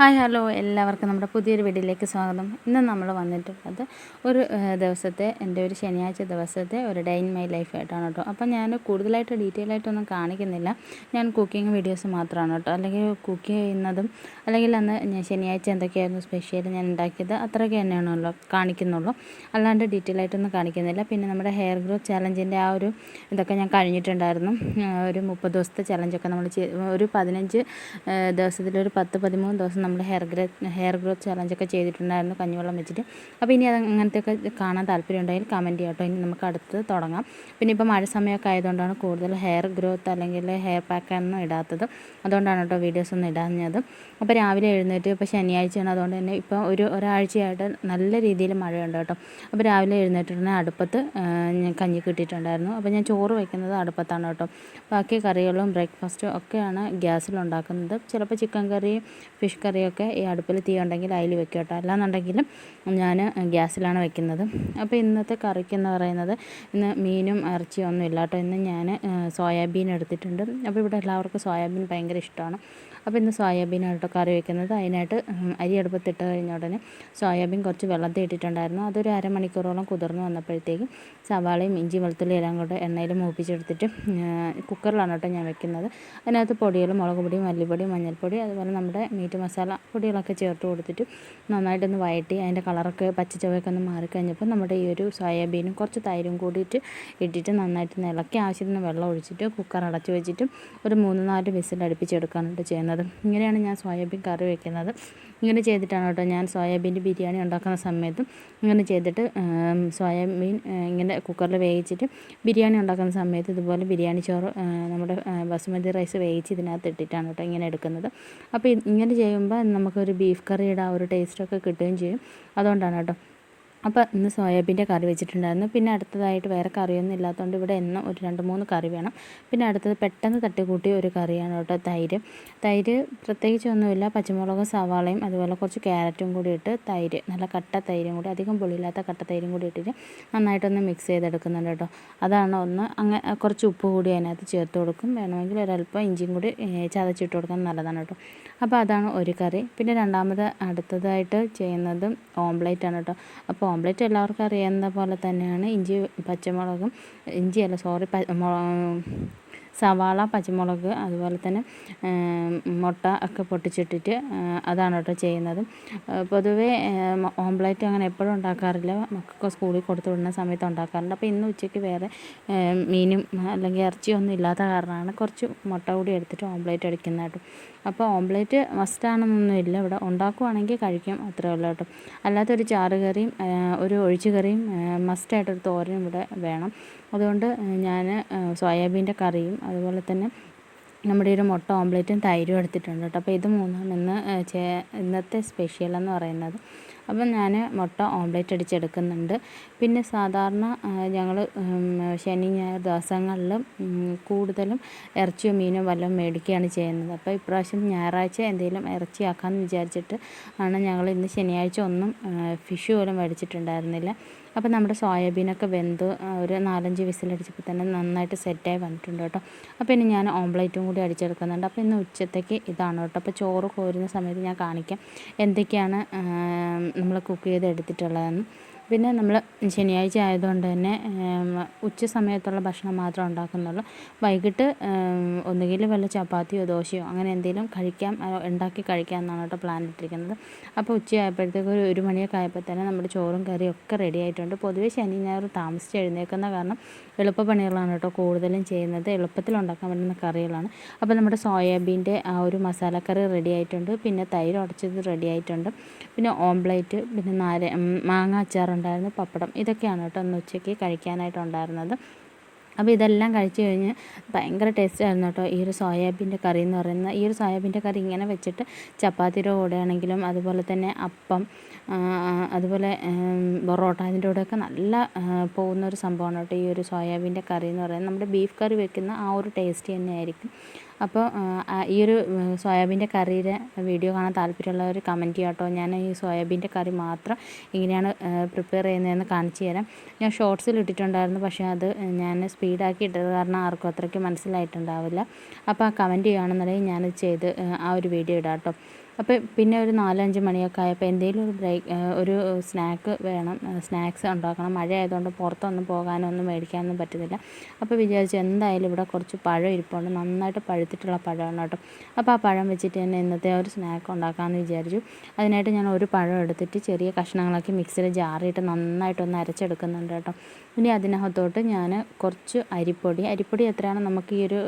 Hi hello. എല്ലാവർക്കും നമ്മുടെ പുതിയൊരു വീഡിയോയിലേക്ക് സ്വാഗതം. ഇന്ന് നമ്മൾ വന്നിട്ടുള്ളത് ഒരു ദിവസത്തെ എന്റെ ഒരു ശനിയാഴ്ച ദിവസത്തെ ഒരു ഡേ ഇൻ മൈ ലൈഫ് ആയിട്ടാണ് കേട്ടോ. അപ്പം ഞാൻ കൂടുതലായിട്ട് ഡീറ്റെയിൽ ആയിട്ടൊന്നും കാണിക്കുന്നില്ല. ഞാൻ കുക്കിംഗ് വീഡിയോസ് മാത്രമാണ് കേട്ടോ. അല്ലെങ്കിൽ കുക്ക് ചെയ്യുന്നതും അല്ലെങ്കിൽ അന്ന് ഞാൻ ശനിയാഴ്ച എന്തൊക്കെയായിരുന്നു സ്പെഷ്യൽ ഞാൻ ഉണ്ടാക്കിയത് അത്രയൊക്കെ തന്നെയാണല്ലോ കാണിക്കുന്നുള്ളൂ. അല്ലാണ്ട് ഡീറ്റെയിൽ ആയിട്ടൊന്നും കാണിക്കുന്നില്ല. പിന്നെ നമ്മുടെ ഹെയർ ഗ്രോത്ത് ചലഞ്ചിന്റെ ആ ഒരു ഇതൊക്കെ ഞാൻ കഴിഞ്ഞിട്ടുണ്ടായിരുന്നു. ഒരു മുപ്പത് ദിവസത്തെ ചലഞ്ചൊക്കെ നമ്മൾ ഒരു പതിനഞ്ച് ദിവസത്തിൽ ഒരു പത്ത് പതിമൂന്ന് ദിവസം നമ്മൾ ഹെയർ ഗ്രോത്ത് ഹെയർ ഗ്രോത്ത് ചലഞ്ചൊക്കെ ചെയ്തിട്ടുണ്ടായിരുന്നു കഞ്ഞിവെള്ളം വെച്ചിട്ട്. അപ്പോൾ ഇനി അത് അങ്ങനത്തെയൊക്കെ കാണാൻ താല്പര്യം ഉണ്ടെങ്കിൽ കമന്റ് ചെയ്യാം കേട്ടോ. ഇനി നമുക്ക് അടുത്ത് തുടങ്ങാം. പിന്നെ ഇപ്പോൾ മഴ സമയമൊക്കെ ആയതുകൊണ്ടാണ് കൂടുതൽ ഹെയർ ഗ്രോത്ത് അല്ലെങ്കിൽ ഹെയർ പാക്കൊന്നും ഇടാത്തത്. അതുകൊണ്ടാണ് കേട്ടോ വീഡിയോസ് ഒന്നും ഇടാഞ്ഞത്. അപ്പോൾ രാവിലെ എഴുന്നേറ്റ് ഇപ്പോൾ ശനിയാഴ്ചയാണ്. അതുകൊണ്ട് തന്നെ ഇപ്പോൾ ഒരു ഒരാഴ്ചയായിട്ട് നല്ല രീതിയിൽ മഴയുണ്ട് കേട്ടോ. അപ്പോൾ രാവിലെ എഴുന്നേറ്റിട്ടുണ്ടെങ്കിൽ അടുപ്പത്ത് ഞാൻ കഞ്ഞി കിട്ടിയിട്ടുണ്ടായിരുന്നു. അപ്പോൾ ഞാൻ ചോറ് വയ്ക്കുന്നത് അടുപ്പത്താണ് കേട്ടോ. ബാക്കി കറികളും ബ്രേക്ക്ഫാസ്റ്റും ഒക്കെയാണ് ഗ്യാസിൽ ഉണ്ടാക്കുന്നത്. ചിലപ്പോൾ ചിക്കൻ കറി ഫിഷ് കറിയൊക്കെ ഈ അടുപ്പിൽ തീ ഉണ്ടെങ്കിൽ അതിൽ വെക്കും കേട്ടോ. അല്ലാന്നുണ്ടെങ്കിലും ഞാൻ ഗ്യാസിലാണ് വെക്കുന്നത്. അപ്പോൾ ഇന്നത്തെ കറിക്ക് എന്ന് പറയുന്നത് ഇന്ന് മീനും ഇറച്ചിയും ഒന്നും ഇല്ല കേട്ടോ. ഇന്ന് ഞാൻ സോയാബീൻ എടുത്തിട്ടുണ്ട്. അപ്പോൾ ഇവിടെ എല്ലാവർക്കും സോയാബീൻ ഭയങ്കര ഇഷ്ടമാണ്. അപ്പോൾ ഇന്ന് സോയാബീനാണ് കറി വെക്കുന്നത്. അതിനായിട്ട് അരി അടുപ്പത്തിട്ട് കഴിഞ്ഞ ഉടനെ സോയാബീൻ കുറച്ച് വെള്ളത്തിൽ ഇട്ടിട്ടുണ്ടായിരുന്നു. അതൊരു അരമണിക്കൂറോളം കുതിർന്ന് വന്നപ്പോഴത്തേക്കും സവാളയും ഇഞ്ചി വെളുത്തുള്ളി എല്ലാം കൂടെ എണ്ണയിൽ മൂപ്പിച്ചെടുത്തിട്ട് കുക്കറിലാണ് കേട്ടോ ഞാൻ വെക്കുന്നത്. അതിനകത്ത് പൊടികൾ മുളക് പൊടി മല്ലിപ്പൊടി മഞ്ഞൾപ്പൊടി അതുപോലെ നമ്മുടെ മീറ്റ് മസാല പൊടികളൊക്കെ ചേർത്ത് കൊടുത്തിട്ട് നന്നായിട്ടൊന്ന് വഴറ്റി അതിന്റെ കളറൊക്കെ പച്ച ചുവയൊക്കെ ഒന്ന് മാറിക്കഴിഞ്ഞപ്പോൾ നമ്മുടെ ഈ ഒരു സോയാബീനും കുറച്ച് തൈരും കൂടിയിട്ട് ഇട്ടിട്ട് നന്നായിട്ട് ഇളക്കി ആവശ്യത്തിന് വെള്ളം ഒഴിച്ചിട്ട് കുക്കർ അടച്ചു വെച്ചിട്ട് ഒരു മൂന്ന് നാല് വിസിൽ അടുപ്പിച്ചെടുക്കാണ് കേട്ടോ ചെയ്യുന്നത് ഇങ്ങനെയാണ് ഞാൻ സോയാബീൻ കറി വെക്കുന്നത്. ഇങ്ങനെ ചെയ്തിട്ടാണ് കേട്ടോ ഞാൻ സോയാബീന്റെ ബിരിയാണി ഉണ്ടാക്കുന്ന സമയത്തും ഇങ്ങനെ ചെയ്തിട്ട് സോയാബീൻ ഇങ്ങനെ കുക്കറിൽ വേവിച്ചിട്ട് ബിരിയാണി ഉണ്ടാക്കുന്ന സമയത്ത് ഇതുപോലെ ബിരിയാണി ചോറ് നമ്മുടെ ബസുമതി റൈസ് വേവിച്ച് ഇതിനകത്ത് ഇട്ടിട്ടാണ് കേട്ടോ ഇങ്ങനെ എടുക്കുന്നത്. അപ്പോൾ ഇങ്ങനെ ചെയ്യുമ്പോൾ നമുക്കൊരു ബീഫ് കറിയുടെ ആ ഒരു ടേസ്റ്റൊക്കെ കിട്ടുകയും ചെയ്യും. അതുകൊണ്ടാണ് കേട്ടോ അപ്പോൾ ഇന്ന് സോയാബീന്റെ കറി വെച്ചിട്ടുണ്ടായിരുന്നു. പിന്നെ അടുത്തതായിട്ട് വേറെ കറിയൊന്നും ഇല്ലാത്തതുകൊണ്ട് ഇവിടെ എന്നും ഒരു രണ്ട് മൂന്ന് കറി വേണം. പിന്നെ അടുത്തത് പെട്ടെന്ന് തട്ടിക്കൂട്ടിയ ഒരു കറിയാണ് കേട്ടോ തൈര്. തൈര് പ്രത്യേകിച്ച് ഒന്നുമില്ല. പച്ചമുളകും സവാളയും അതുപോലെ കുറച്ച് ക്യാരറ്റും കൂടി ഇട്ട് തൈര് നല്ല കട്ട തൈരും കൂടി അധികം പുളിയില്ലാത്ത കട്ട തൈരും കൂടി ഇട്ടിട്ട് നന്നായിട്ടൊന്ന് മിക്സ് ചെയ്തെടുക്കുന്നുണ്ട് കേട്ടോ. അതാണ് ഒന്ന് അങ്ങനെ കുറച്ച് ഉപ്പ് കൂടി അതിനകത്ത് ചേർത്ത് കൊടുക്കും. വേണമെങ്കിൽ ഒരല്പം ഇഞ്ചിയും കൂടി ചതച്ചിട്ട് കൊടുക്കാൻ നല്ലതാണ് കേട്ടോ. അപ്പോൾ അതാണ് ഒരു കറി. പിന്നെ രണ്ടാമത് അടുത്തതായിട്ട് ചെയ്യുന്നത് ഓംപ്ലേറ്റ് ആണ് കേട്ടോ. അപ്പോൾ ഓംപ്ലേറ്റ് എല്ലാവർക്കും അറിയാവുന്ന പോലെ തന്നെയാണ്. ഇഞ്ചി പച്ചമുളകും ഇഞ്ചിയല്ല സോറി സവാള പച്ചമുളക് അതുപോലെ തന്നെ മുട്ട ഒക്കെ പൊട്ടിച്ചിട്ടിട്ട് അതാണ് കേട്ടോ ചെയ്യുന്നത്. പൊതുവേ ഓംപ്ലേറ്റ് അങ്ങനെ എപ്പോഴും ഉണ്ടാക്കാറില്ല. മക്കൾക്ക് സ്കൂളിൽ കൊടുത്തു വിടുന്ന സമയത്ത് ഉണ്ടാക്കാറുണ്ട്. അപ്പോൾ ഇന്ന് ഉച്ചയ്ക്ക് വേറെ മീനും അല്ലെങ്കിൽ ഇറച്ചിയൊന്നും ഇല്ലാത്ത കാരണമാണ് കുറച്ച് മുട്ട കൂടി എടുത്തിട്ട് ഓംപ്ലേറ്റ് അടിക്കുന്നതായിട്ട് അപ്പോൾ ഓംപ്ലേറ്റ് മസ്റ്റാണെന്നൊന്നുമില്ല ഇവിടെ ഉണ്ടാക്കുവാണെങ്കിൽ കഴിക്കും അത്രേ ഉള്ളൂ കേട്ടോ. അല്ലാത്തൊരു ചാറ് കറിയും ഒരു ഒഴിച്ചു കറിയും മസ്റ്റായിട്ടൊരു തോരനും ഇവിടെ വേണം. അതുകൊണ്ട് ഞാൻ സോയാബീന്റെ കറിയും അതുപോലെ തന്നെ നമ്മുടെ ഒരു മുട്ട ഓംലെറ്റും തൈരും എടുത്തിട്ടുണ്ട് കേട്ടോ. അപ്പോൾ ഇത് മൂന്നാണ് ഇന്ന് ഇന്നത്തെ സ്പെഷ്യൽ എന്ന് പറയുന്നത് അപ്പം ഞാൻ മുട്ട ഓംലെറ്റ് അടിച്ചെടുക്കുന്നുണ്ട്. പിന്നെ സാധാരണ ഞങ്ങൾ ശനി ഞായർ ദിവസങ്ങളിൽ കൂടുതലും ഇറച്ചിയോ മീനോ വല്ലതും മേടിക്കുകയാണ് ചെയ്യുന്നത്. അപ്പോൾ ഇപ്രാവശ്യം ഞായറാഴ്ച എന്തെങ്കിലും ഇറച്ചിയാക്കാമെന്ന് വിചാരിച്ചിട്ട് ആണ് ഞങ്ങൾ ഇന്ന് ശനിയാഴ്ച ഒന്നും ഫിഷ് പോലും മേടിച്ചിട്ടുണ്ടായിരുന്നില്ല. അപ്പോൾ നമ്മുടെ സോയാബീനൊക്കെ വെന്ത് ഒരു നാലഞ്ച് വിസിലടിച്ചപ്പോൾ തന്നെ നന്നായിട്ട് സെറ്റായി വന്നിട്ടുണ്ട് കേട്ടോ. അപ്പോൾ ഇനി ഞാൻ ഓംപ്ലേറ്റും കൂടി അടിച്ചെടുക്കുന്നുണ്ട്. അപ്പോൾ ഇന്ന് ഉച്ചത്തേക്ക് ഇതാണ് കേട്ടോ. അപ്പോൾ ചോറ് കോരുന്ന സമയത്ത് ഞാൻ കാണിക്കാം. എന്തൊക്കെയാണ് നമ്മൾ കുക്ക് ചെയ്ത് എടുത്തിട്ടുള്ളതെന്ന് പിന്നെ നമ്മൾ ശനിയാഴ്ച ആയതുകൊണ്ട് തന്നെ ഉച്ച സമയത്തുള്ള ഭക്ഷണം മാത്രമേ ഉണ്ടാക്കുന്നുള്ളൂ. വൈകിട്ട് ഒന്നുകിൽ വല്ല ചപ്പാത്തിയോ ദോശയോ അങ്ങനെ എന്തെങ്കിലും കഴിക്കാം ഉണ്ടാക്കി കഴിക്കാം എന്നാണ് കേട്ടോ പ്ലാൻ ഇട്ടിരിക്കുന്നത്. അപ്പോൾ ഉച്ചയായപ്പോഴത്തേക്ക് ഒരു ഒരു മണിയൊക്കെ ആയപ്പോൾ തന്നെ നമ്മുടെ ചോറും കറിയും ഒക്കെ റെഡി ആയിട്ടുണ്ട്. പൊതുവേ ശനി ഞായർ താമസിച്ച് എഴുന്നേക്കുന്ന കാരണം എളുപ്പപ്പണികളാണ് കേട്ടോ കൂടുതലും ചെയ്യുന്നത്. എളുപ്പത്തിൽ ഉണ്ടാക്കാൻ പറ്റുന്ന കറികളാണ്. അപ്പോൾ നമ്മുടെ സോയാബീന്റെ ആ ഒരു മസാലക്കറി റെഡി ആയിട്ടുണ്ട്. പിന്നെ തൈര് ഉടച്ചത് റെഡി ആയിട്ടുണ്ട്. പിന്നെ ഓംപ്ലേറ്റ് പിന്നെ നാര മാങ്ങ മാങ്ങ അച്ചാറുണ്ടായിരുന്നു പപ്പടം ഇതൊക്കെയാണ് കേട്ടോ ഒന്ന് ഉച്ചയ്ക്ക് കഴിക്കാനായിട്ടുണ്ടായിരുന്നത്. അപ്പോൾ ഇതെല്ലാം കഴിച്ചു കഴിഞ്ഞ് ഭയങ്കര ടേസ്റ്റ് ആയിരുന്നു കേട്ടോ. ഈ ഒരു സോയാബീന്റെ കറി എന്ന് പറയുന്നത് ഈ ഒരു സോയാബീന്റെ കറി ഇങ്ങനെ വെച്ചിട്ട് ചപ്പാത്തിയുടെ കൂടെ ആണെങ്കിലും അതുപോലെ തന്നെ അപ്പം അതുപോലെ പൊറോട്ട അതിന്റെ കൂടെയൊക്കെ നല്ല പോകുന്ന ഒരു സംഭവമാണ് കേട്ടോ ഈ ഒരു സോയാബീന്റെ കറി എന്ന് പറയുന്നത്. നമ്മുടെ ബീഫ് കറി വെക്കുന്ന ആ ഒരു ടേസ്റ്റ് തന്നെയായിരിക്കും. അപ്പോൾ ഈ ഒരു സോയാബീന്റെ കറിയുടെ വീഡിയോ കാണാൻ താല്പര്യമുള്ളവർ കമന്റ് ചെയ്യാം കേട്ടോ ഞാൻ ഈ സോയാബീന്റെ കറി മാത്രം എങ്ങനെയാണ് പ്രിപ്പയർ ചെയ്യുന്നതെന്ന് കാണിച്ചു തരാം. ഞാൻ ഷോർട്സിൽ ഇട്ടിട്ടുണ്ടായിരുന്നു പക്ഷേ അത് ഞാൻ സ്പീഡാക്കി ഇട്ടത് കാരണം ആർക്കും അത്രയ്ക്ക് മനസ്സിലായിട്ടുണ്ടാവില്ല. അപ്പോൾ ആ കമന്റ് ചെയ്യുകയാണെന്നുണ്ടെങ്കിൽ ഞാനത് ചെയ്ത് ആ ഒരു വീഡിയോ ഇടാം കേട്ടോ അപ്പോൾ പിന്നെ ഒരു നാലഞ്ച് മണിയൊക്കെ ആയപ്പോൾ എന്തെങ്കിലും ഒരു ബ്രേക്ക് ഒരു സ്നാക്ക് വേണം സ്നാക്സ് ഉണ്ടാക്കണം. മഴ ആയതുകൊണ്ട് പുറത്തൊന്നും പോകാനൊന്നും മേടിക്കാനൊന്നും പറ്റുന്നില്ല. അപ്പോൾ വിചാരിച്ചു എന്തായാലും ഇവിടെ കുറച്ച് പഴം ഇരിപ്പുണ്ട്. നന്നായിട്ട് പഴുത്തിട്ടുള്ള പഴമാണ് കേട്ടോ. അപ്പോൾ ആ പഴം വെച്ചിട്ട് തന്നെ ഇന്നത്തെ ഒരു സ്നാക്ക് ഉണ്ടാക്കാമെന്ന് വിചാരിച്ചു. അതിനായിട്ട് ഞാൻ ഒരു പഴം എടുത്തിട്ട് ചെറിയ കഷ്ണങ്ങളാക്കി മിക്സിയിൽ ജാറിയിട്ട് നന്നായിട്ടൊന്ന് അരച്ചെടുക്കുന്നുണ്ട് കേട്ടോ. ഇനി അതിനകത്തോട്ട് ഞാൻ കുറച്ച് അരിപ്പൊടി. അരിപ്പൊടി എത്രയാണ് നമുക്ക് ഈ ഒരു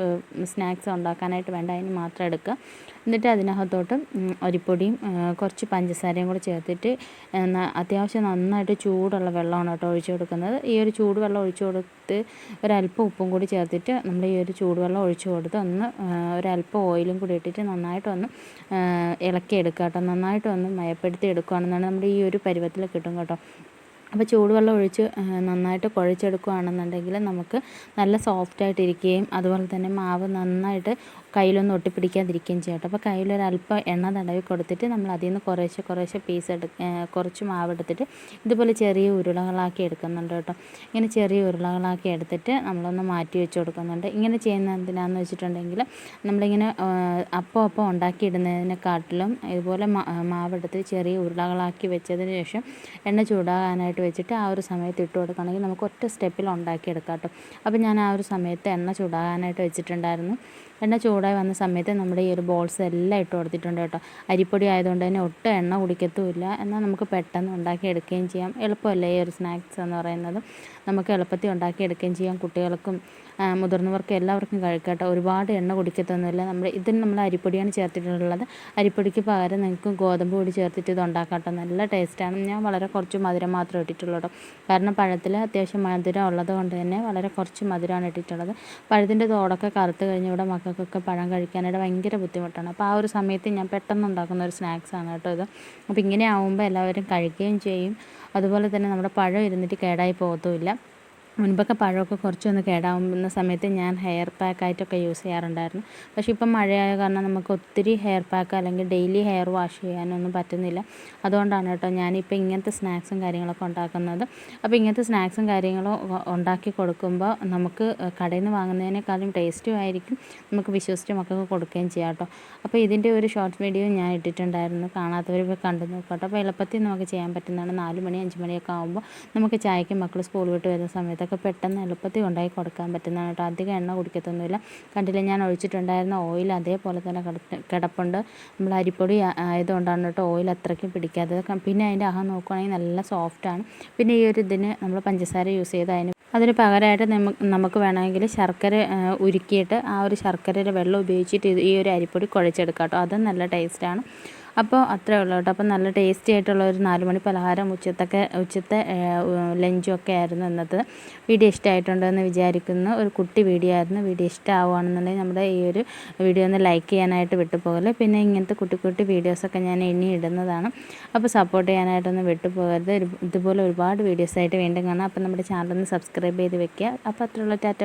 സ്നാക്സ് ഉണ്ടാക്കാനായിട്ട് വേണ്ട അതിന് മാത്രം എടുക്കുക. എന്നിട്ട് അതിനകത്തോട്ട് അരിപ്പൊടിയും കുറച്ച് പഞ്ചസാരയും കൂടെ ചേർത്തിട്ട് അത്യാവശ്യം നന്നായിട്ട് ചൂടുള്ള വെള്ളമാണ് കേട്ടോ ഒഴിച്ചു കൊടുക്കുന്നത്. ഈ ഒരു ചൂടുവെള്ളം ഒഴിച്ചു കൊടുത്ത് ഒരല്പം ഉപ്പും കൂടി ചേർത്തിട്ട് നമ്മൾ ഈ ഒരു ചൂടുവെള്ളം ഒഴിച്ചു കൊടുത്ത് ഒന്ന് ഒരല്പം ഓയിലും കൂടി ഇട്ടിട്ട് നന്നായിട്ടൊന്ന് ഇളക്കി എടുക്കുക കേട്ടോ. നന്നായിട്ടൊന്ന് മയപ്പെടുത്തി എടുക്കുകയാണെന്നാണ് നമ്മുടെ ഈ ഒരു പരുവത്തിൽ കിട്ടും കേട്ടോ. അപ്പോൾ ചൂടുവെള്ളം ഒഴിച്ച് നന്നായിട്ട് കുഴച്ചെടുക്കുകയാണെന്നുണ്ടെങ്കിൽ നമുക്ക് നല്ല സോഫ്റ്റായിട്ടിരിക്കുകയും അതുപോലെ തന്നെ മാവ് നന്നായിട്ട് കയ്യിലൊന്നും ഒട്ടിപ്പിടിക്കാതിരിക്കുകയും ചെയ്യും അപ്പോൾ കയ്യിലൊരല്പം എണ്ണ തടവി കൊടുത്തിട്ട് നമ്മൾ അതിൽ നിന്ന് കുറേശ്ശെ കുറേശ്ശെ പീസ് എടു കുറച്ച് മാവ് എടുത്തിട്ട് ഇതുപോലെ ചെറിയ ഉരുളകളാക്കി എടുക്കുന്നുണ്ട് കേട്ടോ. ഇങ്ങനെ ചെറിയ ഉരുളകളാക്കി എടുത്തിട്ട് നമ്മളൊന്ന് മാറ്റി വെച്ച് കൊടുക്കുന്നുണ്ട്. ഇങ്ങനെ ചെയ്യുന്ന എന്തിനാണെന്ന് വെച്ചിട്ടുണ്ടെങ്കിൽ നമ്മളിങ്ങനെ അപ്പം അപ്പം ഉണ്ടാക്കിയിടുന്നതിനെക്കാട്ടിലും ഇതുപോലെ മാവെടുത്ത് ചെറിയ ഉരുളകളാക്കി വെച്ചതിന് ശേഷം എണ്ണ ചൂടാകാനായിട്ട് വെച്ചിട്ട് ആ ഒരു സമയത്ത് ഇട്ട് കൊടുക്കുകയാണെങ്കിൽ നമുക്ക് ഒറ്റ സ്റ്റെപ്പിൽ ഉണ്ടാക്കിയെടുക്കാം കേട്ടോ. അപ്പോൾ ഞാൻ ആ ഒരു സമയത്ത് എണ്ണ ചൂടാകാനായിട്ട് വെച്ചിട്ടുണ്ടായിരുന്നു. എണ്ണ ചൂടായി വന്ന സമയത്ത് നമ്മുടെ ഈ ഒരു ബോൾസ് എല്ലാം ഇട്ട് കൊടുത്തിട്ടുണ്ട് കേട്ടോ. അരിപ്പൊടി ആയതുകൊണ്ട് തന്നെ ഒട്ടും എണ്ണ കുടിക്കത്തുമില്ല. എന്നാൽ നമുക്ക് പെട്ടെന്ന് ഉണ്ടാക്കിയെടുക്കുകയും ചെയ്യാം. എളുപ്പമല്ലേ ഈ ഒരു സ്നാക്സ് എന്ന് പറയുന്നത്? നമുക്ക് എളുപ്പത്തിൽ ഉണ്ടാക്കിയെടുക്കുകയും ചെയ്യാം. കുട്ടികൾക്കും മുതിർന്നവർക്കും എല്ലാവർക്കും കഴിക്കട്ടെ ഒരുപാട് എണ്ണ കുടിക്കത്തൊന്നുമില്ല. നമ്മൾ ഇതിന് നമ്മൾ അരിപ്പൊടിയാണ് ചേർത്തിട്ടുള്ളത്. അരിപ്പൊടിക്ക് പകരം നിങ്ങൾക്ക് ഗോതമ്പ് പൊടി ചേർത്തിട്ട് ഇത് ഉണ്ടാക്കാട്ടോ നല്ല ടേസ്റ്റാണ്. ഞാൻ വളരെ കുറച്ച് മധുരം മാത്രമേ ഇട്ടിട്ടുള്ളൂ കേട്ടോ കാരണം പഴത്തിൽ അത്യാവശ്യം മധുരം ഉള്ളത് കൊണ്ട് തന്നെ വളരെ കുറച്ച് മധുരമാണ് ഇട്ടിട്ടുള്ളത്. പഴത്തിന്റെ തോടൊക്കെ കറുത്ത് കഴിഞ്ഞ് ഇവിടെ മക്കൾക്കൊക്കെ പഴം കഴിക്കാനായിട്ട് ഭയങ്കര ബുദ്ധിമുട്ടാണ്. അപ്പോൾ ആ ഒരു സമയത്ത് ഞാൻ പെട്ടെന്ന് ഉണ്ടാക്കുന്ന ഒരു സ്നാക്സാണ് കേട്ടോ ഇത്. അപ്പോൾ ഇങ്ങനെ ആവുമ്പോൾ എല്ലാവരും കഴിക്കുകയും ചെയ്യും. അതുപോലെ തന്നെ നമ്മുടെ പഴം ഇരുന്നിട്ട് കേടായി പോകത്തുമില്ല. മുൻപൊക്കെ പഴമൊക്കെ കുറച്ചൊന്ന് കേടാവുന്ന സമയത്ത് ഞാൻ ഹെയർ പാക്കായിട്ടൊക്കെ യൂസ് ചെയ്യാറുണ്ടായിരുന്നു. പക്ഷേ ഇപ്പം മഴയായ കാരണം നമുക്ക് ഒത്തിരി ഹെയർ പാക്ക് അല്ലെങ്കിൽ ഡെയിലി ഹെയർ വാഷ് ചെയ്യാനൊന്നും പറ്റുന്നില്ല. അതുകൊണ്ടാണ് കേട്ടോ ഞാനിപ്പോൾ ഇങ്ങനത്തെ സ്നാക്സും കാര്യങ്ങളൊക്കെ ഉണ്ടാക്കുന്നത്. അപ്പോൾ ഇങ്ങനത്തെ സ്നാക്സും കാര്യങ്ങളും ഉണ്ടാക്കി കൊടുക്കുമ്പോൾ നമുക്ക് കടയിൽ നിന്ന് വാങ്ങുന്നതിനേക്കാളും ടേസ്റ്റും ആയിരിക്കും. നമുക്ക് വിശ്വസിച്ച് മക്കൾക്ക് കൊടുക്കുകയും ചെയ്യാം കേട്ടോ. അപ്പോൾ ഇതിന്റെ ഒരു ഷോർട്ട് വീഡിയോ ഞാൻ ഇട്ടിട്ടുണ്ടായിരുന്നു. കാണാത്തവർ കണ്ടു നോക്കട്ടോ. അപ്പോൾ എളുപ്പത്തിൽ നമുക്ക് ചെയ്യാൻ പറ്റുന്നതാണ്. നാല് മണി അഞ്ച് മണിയൊക്കെ ആകുമ്പോൾ നമുക്ക് ചായക്ക് മക്കൾ സ്കൂൾ വിട്ട് വരുന്ന സമയത്ത് ഇതൊക്കെ പെട്ടെന്ന് എളുപ്പത്തിൽ ഉണ്ടാക്കി കൊടുക്കാൻ പറ്റുന്നതാണ് കേട്ടോ. അധികം എണ്ണ കുടിക്കത്തൊന്നുമില്ല. കണ്ടില്ല ഞാൻ ഒഴിച്ചിട്ടുണ്ടായിരുന്ന ഓയിൽ അതേപോലെ തന്നെ കിടപ്പുണ്ട്. നമ്മൾ അരിപ്പൊടി ആയതുകൊണ്ടാണ് കേട്ടോ ഓയിൽ അത്രയ്ക്കും പിടിക്കാത്തത്. പിന്നെ അതിന്റെ അഹം നോക്കുകയാണെങ്കിൽ നല്ല സോഫ്റ്റാണ് പിന്നെ ഈ ഒരു ഇതിന് നമ്മൾ പഞ്ചസാര യൂസ് ചെയ്ത് അതിന് അതിന് പകരമായിട്ട് നമുക്ക് വേണമെങ്കിൽ ശർക്കര ഉരുക്കിയിട്ട് ആ ഒരു ശർക്കരയുടെ വെള്ളം ഉപയോഗിച്ചിട്ട് ഈ ഒരു അരിപ്പൊടി കുഴച്ചെടുക്കാം കേട്ടോ. അതും നല്ല ടേസ്റ്റാണ് അപ്പോൾ അത്രേ ഉള്ളൂ കേട്ടോ. അപ്പോൾ നല്ല ടേസ്റ്റി ആയിട്ടുള്ള ഒരു നാല് മണി പലഹാരം ഉച്ചത്തൊക്കെ ഉച്ചത്തെ ലഞ്ചും ഒക്കെ ആയിരുന്നു ഇന്നത്തെ. വീഡിയോ ഇഷ്ടമായിട്ടുണ്ടെന്ന് വിചാരിക്കുന്നു. ഒരു കുട്ടി വീഡിയോ ആയിരുന്നു. വീഡിയോ ഇഷ്ടമാവുകയാണെന്നുണ്ടെങ്കിൽ നമ്മുടെ ഈ ഒരു വീഡിയോ ഒന്ന് ലൈക്ക് ചെയ്യാനായിട്ട് വിട്ടുപോകൽ പിന്നെ ഇങ്ങനത്തെ കുട്ടി കുട്ടി വീഡിയോസൊക്കെ ഞാൻ എണ്ണി ഇടുന്നതാണ്. അപ്പോൾ സപ്പോർട്ട് ചെയ്യാനായിട്ടൊന്ന് വിട്ടുപോകരുത്. ഇതുപോലെ ഒരുപാട് വീഡിയോസായിട്ട് വീണ്ടും കാണാം. അപ്പോൾ നമ്മുടെ ചാനൽ ഒന്ന് സബ്സ്ക്രൈബ് ചെയ്ത് വെക്കുക. അപ്പോൾ അത്രയുള്ള ടാറ്റ